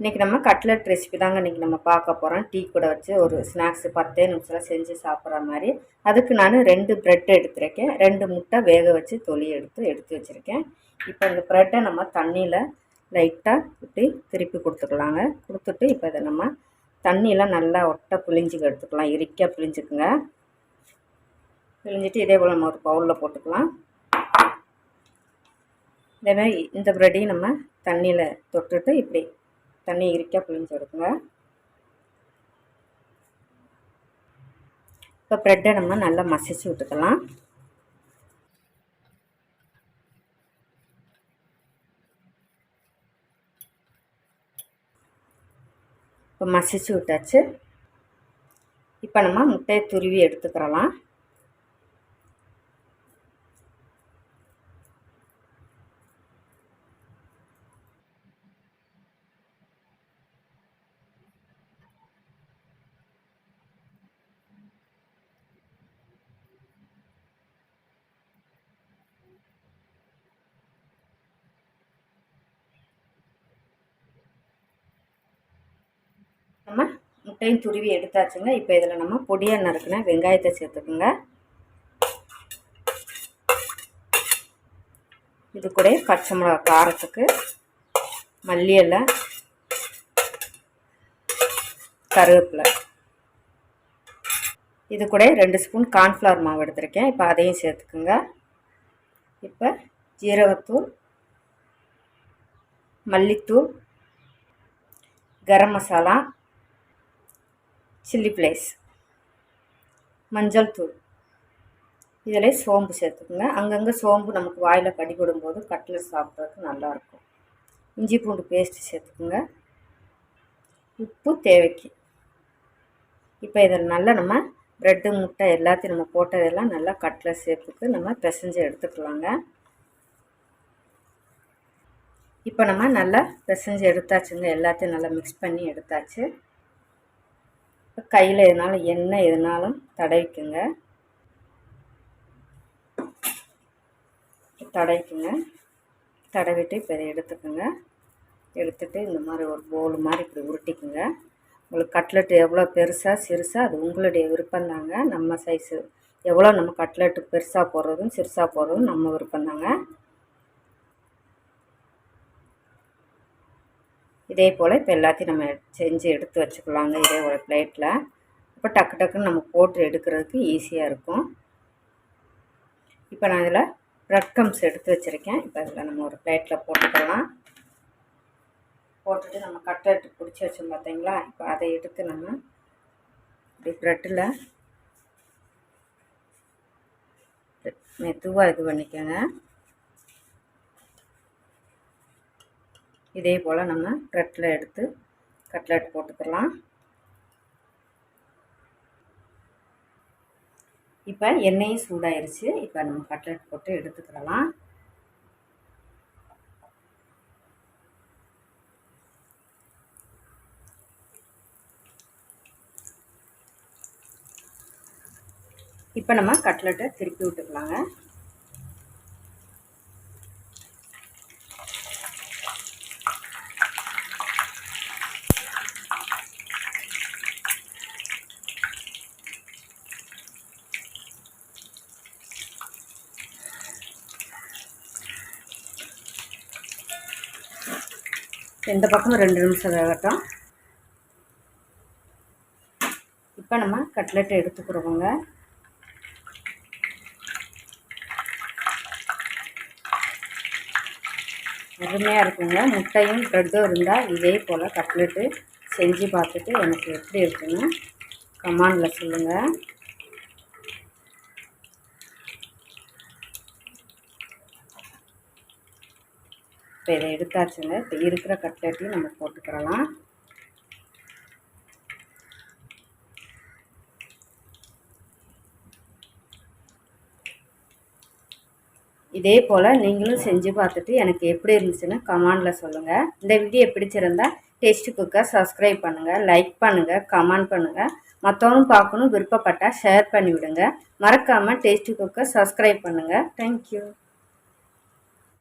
இன்றைக்கி நம்ம cutlet recipe தாங்க இன்றைக்கி நம்ம பார்க்க போகிறோம் டீ கூட வச்சு ஒரு ஸ்நாக்ஸு பத்தே நிமிஷம் செஞ்சு சாப்பிட்ற மாதிரி. அதுக்கு நான் ரெண்டு ப்ரெட் எடுத்துருக்கேன். ரெண்டு முட்டை வேக வச்சு தொலி எடுத்து எடுத்து வச்சுருக்கேன். இப்போ இந்த ப்ரெட்டை நம்ம தண்ணியில் லைட்டாக இப்படி திருப்பி கொடுத்துக்கலாங்க. கொடுத்துட்டு இப்போ இதை நம்ம தண்ணியில் நல்லா ஒட்டை புளிஞ்சுக்க எடுத்துக்கலாம். இறுக்கியாக புளிஞ்சுக்குங்க புளிஞ்சிட்டு இதே போல் நம்ம ஒரு பவுலில் போட்டுக்கலாம். இதேமாதிரி இந்த ப்ரெட்டையும் நம்ம தண்ணியில் தொட்டுட்டு இப்படி தண்ணி இறுக்கியாக புழிஞ்சு எடுக்குங்க இப்போ ப்ரெட்டை நம்ம நல்லா மசிச்சு விட்டுக்கலாம். இப்போ மசிச்சு விட்டாச்சு. இப்போ நம்ம முட்டையை துருவி எடுத்துக்கிறலாம். நம்ம முட்டையும் துருவி எடுத்தாச்சுங்க. இப்போ இதில் நம்ம பொடியாக நறுக்கின வெங்காயத்தை சேர்த்துக்குங்க. இது கூட பச்சை மிளகா காரத்துக்கு மல்லி எல்லாம் கருவேப்பிலை. இது கூட ரெண்டு ஸ்பூன் கார்ன்ஃப்ளவர் மாவு எடுத்திருக்கேன். இப்போ அதையும் சேர்த்துக்குங்க. இப்போ ஜீரகத்தூள் மல்லித்தூள் கரம் மசாலா சில்லி ஃப்ளேஸ் மஞ்சள் தூள். இதில் சோம்பு சேர்த்துக்குங்க. அங்கங்கே சோம்பு நமக்கு வாயில் கடி கொடும்போது கட்லட் சாப்பிட்றதுக்கு நல்லாயிருக்கும். இஞ்சி பூண்டு பேஸ்ட்டு சேர்த்துக்குங்க. உப்பு தேவைக்கு. இப்போ இதில் நல்லா நம்ம ப்ரெட்டு முட்டை எல்லாத்தையும் நம்ம போட்டதெல்லாம் நல்லா கட்லட் சேர்த்துக்கு நம்ம பிசைஞ்சு எடுத்துக்கலாங்க. இப்போ நம்ம நல்லா பிசைஞ்சு எடுத்தாச்சுங்க. எல்லாத்தையும் நல்லா மிக்ஸ் பண்ணி எடுத்தாச்சு. கையில் எதுனாலும் எண்ணெய் எதுனாலும் தடவிக்குங்க. தடவிக்குங்க. தடவிட்டு இப்போ இதை எடுத்துக்கோங்க. எடுத்துட்டு இந்த மாதிரி ஒரு போல் மாதிரி இப்படி உருட்டிக்குங்க. உங்களுக்கு கட்லெட் எவ்வளோ பெருசாக சிறுசாக அது உங்களுடைய விருப்பம் தாங்க. நம்ம சைஸு எவ்வளோ நம்ம கட்லெட்டு பெருசாக போடுறதும் சிறுசாக போடுறதும் நம்ம விருப்பம் தாங்க. இதே போல் இப்போ எல்லாத்தையும் நம்ம செஞ்சு எடுத்து வச்சுக்கலாங்க இதே ஒரு பிளேட்டில் இப்போ டக்கு டக்குன்னு நம்ம போட்டு எடுக்கிறதுக்கு ஈஸியாக இருக்கும். இப்போ நான் இதில் ப்ரெட் கம்ஸ் எடுத்து வச்சுருக்கேன். இப்போ அதில் நம்ம ஒரு பிளேட்டில் போட்டுக்கலாம். போட்டுட்டு நம்ம கட்லெட்டு பிடிச்சி வச்சோம் பார்த்தீங்களா இப்போ அதை எடுத்து நம்ம இப்படி ப்ரெட்டில் மெதுவாக இது பண்ணிக்கோங்க. இதே போல் நம்ம ப்ரெட்டில் எடுத்து கட்லெட் போட்டுக்கலாம். இப்போ எண்ணெயும் சூடாயிருச்சு. இப்போ நம்ம கட்லெட் போட்டு எடுத்துக்கலாம். இப்போ நம்ம கட்லெட்டை திருப்பி விட்டுக்கலாங்க. இந்த பக்கமும் ரெண்டு நிமிஷம் வேகட்டும். இப்போ நம்ம கட்லெட் எடுத்துக்கிறோங்க அருமையாக இருக்குங்க. முட்டையும் ப்ரெட்டும் இருந்தால் இதே போல் கட்லெட்டு செஞ்சு பார்த்துட்டு எனக்கு எப்படி இருக்குன்னு கமாண்டில் சொல்லுங்கள் இப்போ இதை எடுத்தாச்சுங்க. இப்போ இருக்கிற கட்லெட்டையும் நம்ம போட்டுக்கிறலாம். இதே போல் நீங்களும் செஞ்சு பார்த்துட்டு எனக்கு எப்படி இருந்துச்சுன்னு கமெண்டில் சொல்லுங்கள் இந்த வீடியோ பிடிச்சிருந்தா டேஸ்ட்டு குக்கை சப்ஸ்கிரைப் பண்ணுங்கள் லைக் பண்ணுங்கள் கமெண்ட் பண்ணுங்கள் மற்றவங்க பார்க்கணும் விருப்பப்பட்டால் ஷேர் பண்ணிவிடுங்க. மறக்காமல் டேஸ்ட்டு குக்கர் சப்ஸ்கிரைப் பண்ணுங்கள் தேங்க்யூ